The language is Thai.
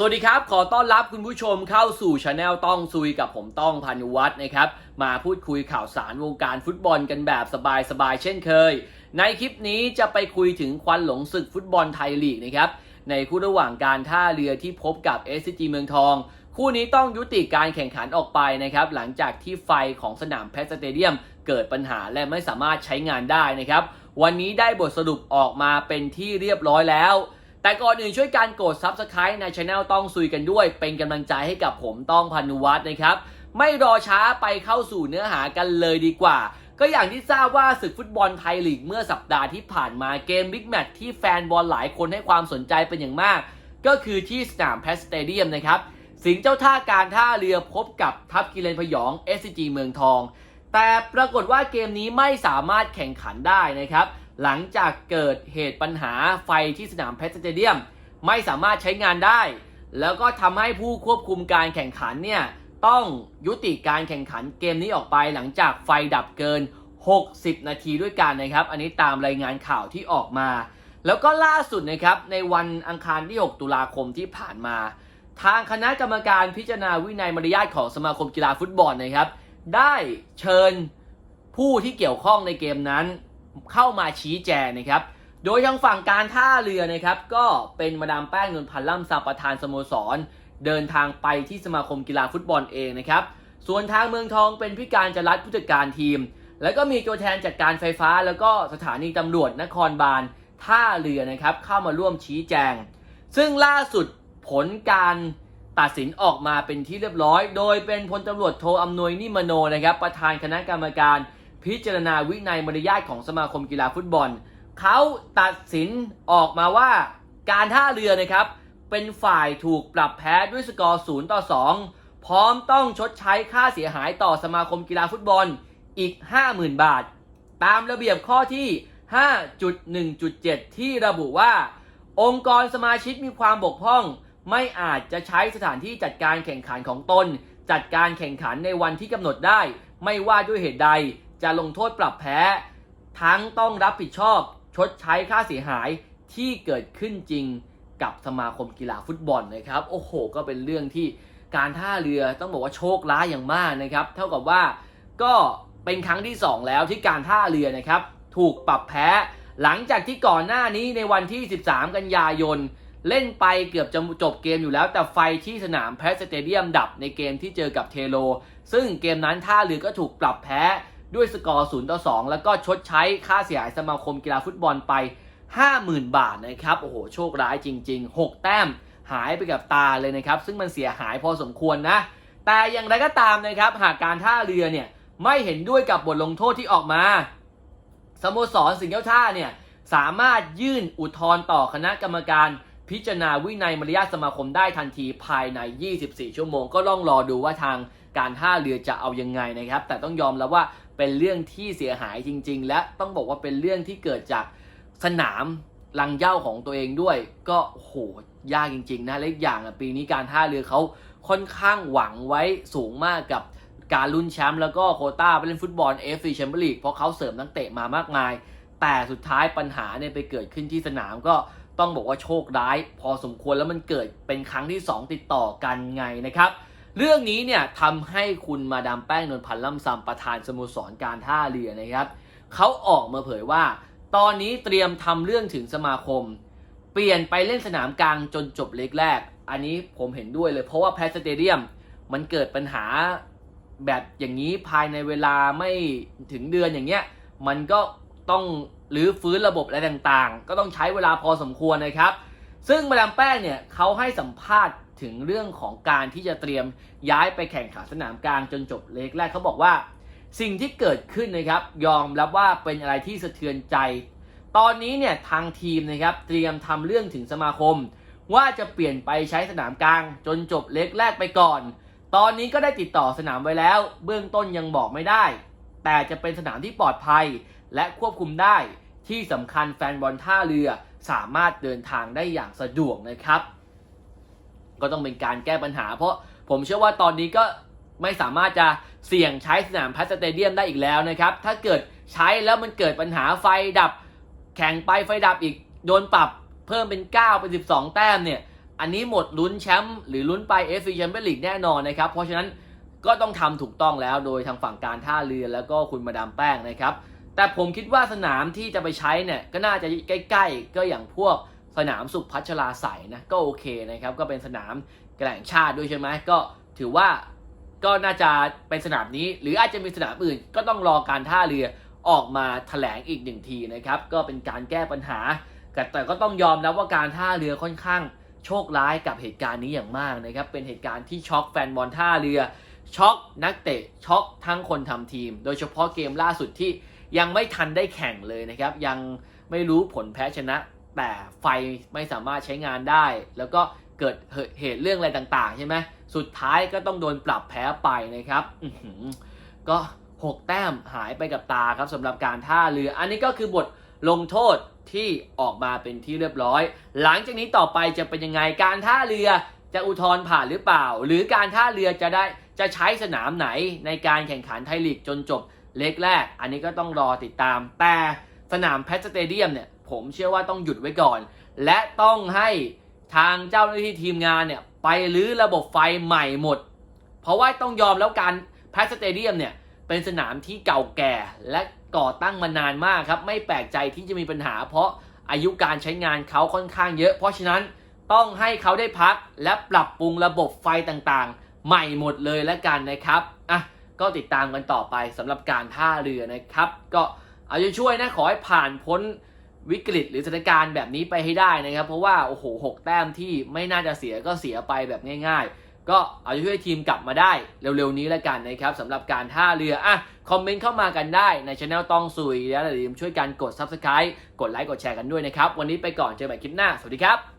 สวัสดีครับ ขอต้อนรับคุณผู้ชมเข้าสู่ช anel ต้องซุยกับผมต้องพานุวัฒน์นะครับ มาพูดคุยข่าวสารวงการฟุตบอลกันแบบสบายๆเช่นเคย ในคลิปนี้จะไปคุยถึงควันหลงศึกฟุตบอลไทยลีกนะครับ ในคู่ระหว่างการท่าเรือที่พบกับ SCG เมืองทอง คู่นี้ต้องยุติการแข่งขันออกไปนะครับ หลังจากที่ไฟของสนามแพทสเตเดียมเกิดปัญหาและไม่สามารถใช้งานได้นะครับ วันนี้ได้บทสรุปออกมาเป็นที่เรียบร้อยแล้ว แต่ก่อนอื่นช่วยการกด Subscribe ในช anel ต้องซุยกันด้วย เป็นกำลังใจให้กับผมต้องพันุวัฒน์นะครับ ไม่รอช้าไปเข้าสู่เนื้อหากันเลยดีกว่า ก็อย่างที่ทราบว่าศึกฟุตบอลไทยลีกเมื่อสัปดาห์ที่ผ่านมาเกมบิ๊กแมตช์ที่แฟนบอลหลายคนให้ความสนใจเป็นอย่างมาก ก็คือที่สนามแพสเตเดียมนะครับสิงห์เจ้าท่าการท่าเรือพบกับทัพกิเลนพยอง SCG เมืองทอง แต่ปรากฏว่าเกมนี้ไม่สามารถแข่งขันได้นะครับ หลังจากเกิดเหตุปัญหาไฟที่สนามแพทสเตเดียม ไม่สามารถใช้งานได้ แล้วก็ทำให้ผู้ควบคุมการแข่งขันเนี่ยต้องยุติการแข่งขันเกมนี้ออกไปหลังจากไฟดับเกิน 60 นาทีด้วยกันนะครับ อันนี้ตามรายงานข่าวที่ออกมา แล้วก็ล่าสุดนะครับในวันอังคารที่ 6 ตุลาคมที่ผ่านมา ทางคณะกรรมการพิจารณาวินัยมารยาทของสมาคมกีฬาฟุตบอลนะครับ ได้เชิญผู้ที่เกี่ยวข้องในเกมนั้น เข้ามาชี้แจงนะครับ โดยทางฝั่งการท่าเรือนะครับ ก็เป็นมาดามแป้งนวลพันธ์ล่ำซาประธานสโมสร เดินทางไปที่สมาคมกีฬาฟุตบอลเองนะครับ ส่วนทางเมืองทองเป็นพิการจรัดผู้จัดการทีม แล้วก็มีตัวแทนจากการไฟฟ้า แล้วก็สถานีตำรวจนครบาลท่าเรือนะครับเข้ามาร่วมชี้แจง ซึ่งล่าสุดผลการตัดสินออกมาเป็นที่เรียบร้อย โดยเป็นพลตำรวจโทอำนวยนิมโนนะครับ ประธานคณะกรรมการ พิจารณาวินัยมารยาทของสมาคมกีฬาฟุตบอล เขาตัดสินออกมาว่าการท่าเรือนะครับ เป็นฝ่ายถูกปรับแพ้ด้วยสกอร์ 0 ต่อ 2 พร้อมต้องชดใช้ค่าเสียหายต่อสมาคมกีฬาฟุตบอลอีก 50,000 บาท ตามระเบียบข้อที่ 5.1.7 ที่ระบุว่า องค์กรสมาชิกมีความบกพร่อง ไม่อาจจะใช้สถานที่จัดการแข่งขันของตน จัดการแข่งขันในวันที่กำหนดได้ ไม่ว่าด้วยเหตุใด จะลงโทษปรับแพ้ ทั้งต้องรับผิดชอบชดใช้ค่าเสียหายที่เกิดขึ้นจริงกับสมาคมกีฬาฟุตบอลนะครับ โอ้โห ก็เป็นเรื่องที่การท่าเรือต้องบอกว่าโชคร้ายอย่างมากนะครับ เท่ากับว่าก็เป็นครั้งที่ 2 แล้วที่การท่าเรือนะครับ ถูกปรับแพ้หลังจากที่ก่อนหน้านี้ในวันที่ 13 กันยายน เล่นไปเกือบจะจบเกมอยู่แล้ว แต่ไฟที่สนามแพสเตเดียมดับในเกมที่เจอกับเทโล ซึ่งเกมนั้นท่าเรือก็ถูกปรับแพ้ ด้วยสกอร์0ต่อ2แล้วก็ชดใช้ค่าเสียหายสมาคมกีฬาฟุตบอลไป 50,000 บาทนะครับ โอ้โห โชคร้ายจริง ๆ 6 แต้มหายไปกับตาเลยนะครับ ซึ่งมันเสียหายพอสมควรนะ แต่อย่างไรก็ตามนะครับ หากการท่าเรือเนี่ยไม่เห็นด้วยกับบทลงโทษที่ออกมาสโมสรสิงห์เจ้าท่าเนี่ยสามารถยื่นอุทธรณ์ต่อคณะกรรมการพิจารณาวินัยมารยาทสมาคมได้ทันทีภายใน 24 ชั่วโมง ก็ต้องรอดูว่าทางการท่าเรือจะเอายังไงนะครับ แต่ต้องยอมแล้วว่า เป็นเรื่องที่เสียหายจริง ๆ และต้องบอกว่าเป็นเรื่องที่เกิดจากสนามลังเย้าของตัวเองด้วย ก็โหยากจริง ๆ นะและอีกอย่างปีนี้การท่าเรือเขาค่อนข้างหวังไว้สูงมากกับการลุ้นแชมป์แล้วก็โคต้าไปเล่นฟุตบอลเอฟซีแชมเปี้ยนลีกเพราะเขาเสริมนักเตะมามากมาย แต่สุดท้ายปัญหาเนี่ยไปเกิดขึ้นที่สนามก็ต้องบอกว่าโชคร้าย พอสมควรแล้วมันเกิดเป็นครั้งที่ 2 ติดต่อกันไงนะครับ เรื่องนี้เนี่ยทำให้คุณมาดามแป้งนวลพันธ์ล่ำซำประธานสโมสรการท่าเรือนะครับเขาออกมาเผยว่า ตอนนี้เตรียมทำเรื่องถึงสมาคม เปลี่ยนไปเล่นสนามกลางจนจบเล็กแรก อันนี้ผมเห็นด้วยเลยเพราะว่าแพสเตเดียมมันเกิดปัญหาแบบอย่างนี้ภายในเวลาไม่ถึงเดือนอย่างเงี้ยมันก็ต้องหรือฟื้นระบบอะไรต่างๆ ก็ต้องใช้เวลาพอสมควรนะครับ ซึ่งมาดามแป้งเนี่ยเขาให้สัมภาษณ์ถึงเรื่องของการที่จะเตรียมย้ายไปแข่งขันสนามกลางจนจบเลกแรกเขาบอกว่า สิ่งที่เกิดขึ้นนะครับ ยอมรับว่าเป็นอะไรที่สะเทือนใจ ตอนนี้เนี่ยทางทีมนะครับเตรียมทำเรื่องถึงสมาคม ว่าจะเปลี่ยนไปใช้สนามกลาง จนจบเล็กแรกไปก่อน ตอนนี้ก็ได้ติดต่อสนามไว้แล้ว เบื้องต้นยังบอกไม่ได้ แต่จะเป็นสนามที่ปลอดภัยและควบคุมได้ที่สำคัญแฟนบอลท่าเรือ สามารถเดินทางได้อย่างสะดวกนะครับ ก็ต้องเป็นการแก้ปัญหา เพราะผมเชื่อว่าตอนนี้ก็ไม่สามารถจะเสี่ยงใช้สนามพัสเตเดียมได้อีกแล้วนะครับ ถ้าเกิดใช้แล้วมันเกิดปัญหาไฟดับ แข่งไปไฟดับอีกโดนปรับเพิ่มเป็น 9 เป็น 12 แต้มเนี่ย อันนี้หมดลุ้นแชมป์หรือลุ้นไปเอฟซีแชมเปี้ยนลีกแน่นอนนะครับ เพราะฉะนั้นก็ต้องทำถูกต้องแล้วโดยทางฝั่งการท่าเรือแล้วก็คุณมาดามแป้งนะครับ แต่ผมคิดว่าสนามที่จะไปใช้เนี่ยก็น่าจะใกล้ๆ ก็อย่างพวกสนามสุพัชราใสยนะก็โอเคนะครับ ก็เป็นสนามแกล่งชาติด้วยใช่ไหมก็ถือว่าก็น่าจะเป็นสนามนี้ หรืออาจจะมีสนามอื่น ก็ต้องรอการท่าเรือออกมาแถลงอีกหนึ่งทีนะครับ ก็เป็นการแก้ปัญหา แต่ก็ต้องยอมรับว่าการท่าเรือค่อนข้างโชคร้ายกับเหตุการณ์นี้อย่างมากนะครับ เป็นเหตุการณ์ที่ช็อกแฟนบอลท่าเรือ ช็อกนักเตะช็อกทั้งคนทำทีม โดยเฉพาะเกมล่าสุดที่ ยังไม่ทันได้แข่งเลยนะครับ ยังไม่รู้ผลแพ้ชนะ แต่ไฟไม่สามารถใช้งานได้ แล้วก็เกิดเหตุเรื่องอะไรต่างๆ ใช่ไหมสุดท้ายก็ต้องโดนปรับแพ้ไปนะครับอื้อหือก็ 6 แต้มหายไปกับตาครับสำหรับการท่าเรือ อันนี้ก็คือบทลงโทษที่ออกมาเป็นที่เรียบร้อย หลังจากนี้ต่อไปจะเป็นยังไงการท่าเรือจะอุทธรณ์ผ่านหรือเปล่า หรือการท่าเรือจะได้จะใช้สนามไหนในการแข่งขันไทยลีกจนจบ เล็กแรก อันนี้ก็ต้องรอติดตาม แต่สนามแพทสเตเดียมเนี่ย ผมเชื่อว่าต้องหยุดไว้ก่อน และต้องให้ทางเจ้าหน้าที่ทีมงานเนี่ย ไปรื้อระบบไฟใหม่หมด เพราะว่าต้องยอมแล้วการแพทสเตเดียมเนี่ย เป็นสนามที่เก่าแก่และก่อตั้งมานานมากครับ ไม่แปลกใจที่จะมีปัญหา เพราะอายุการใช้งานเขาค่อนข้างเยอะ เพราะฉะนั้นต้องให้เขาได้พักและปรับปรุงระบบไฟต่างๆ ใหม่หมดเลยแล้วกันนะครับอะ ก็ติดตามกันต่อไปสำหรับการท่าเรือนะครับ ก็เอาใจช่วยนะขอให้ผ่านพ้นวิกฤตหรือสถานการณ์แบบนี้ไปให้ได้นะครับ เพราะว่าโอ้โหหกแต้มที่ไม่น่าจะเสียก็เสียไปแบบง่าย ๆ ก็เอาใจช่วยทีมกลับมาได้เร็วๆนี้แล้วกันนะครับสำหรับการท่าเรืออะคอมเมนต์เข้ามากันได้ในช anel ต้องซุยแล้วอย่าลืมช่วยกันกด subscribe กดไลค์กดแชร์กันด้วยนะครับ วันนี้ไปก่อนเจอกันใหม่คลิปหน้าสวัสดีครับ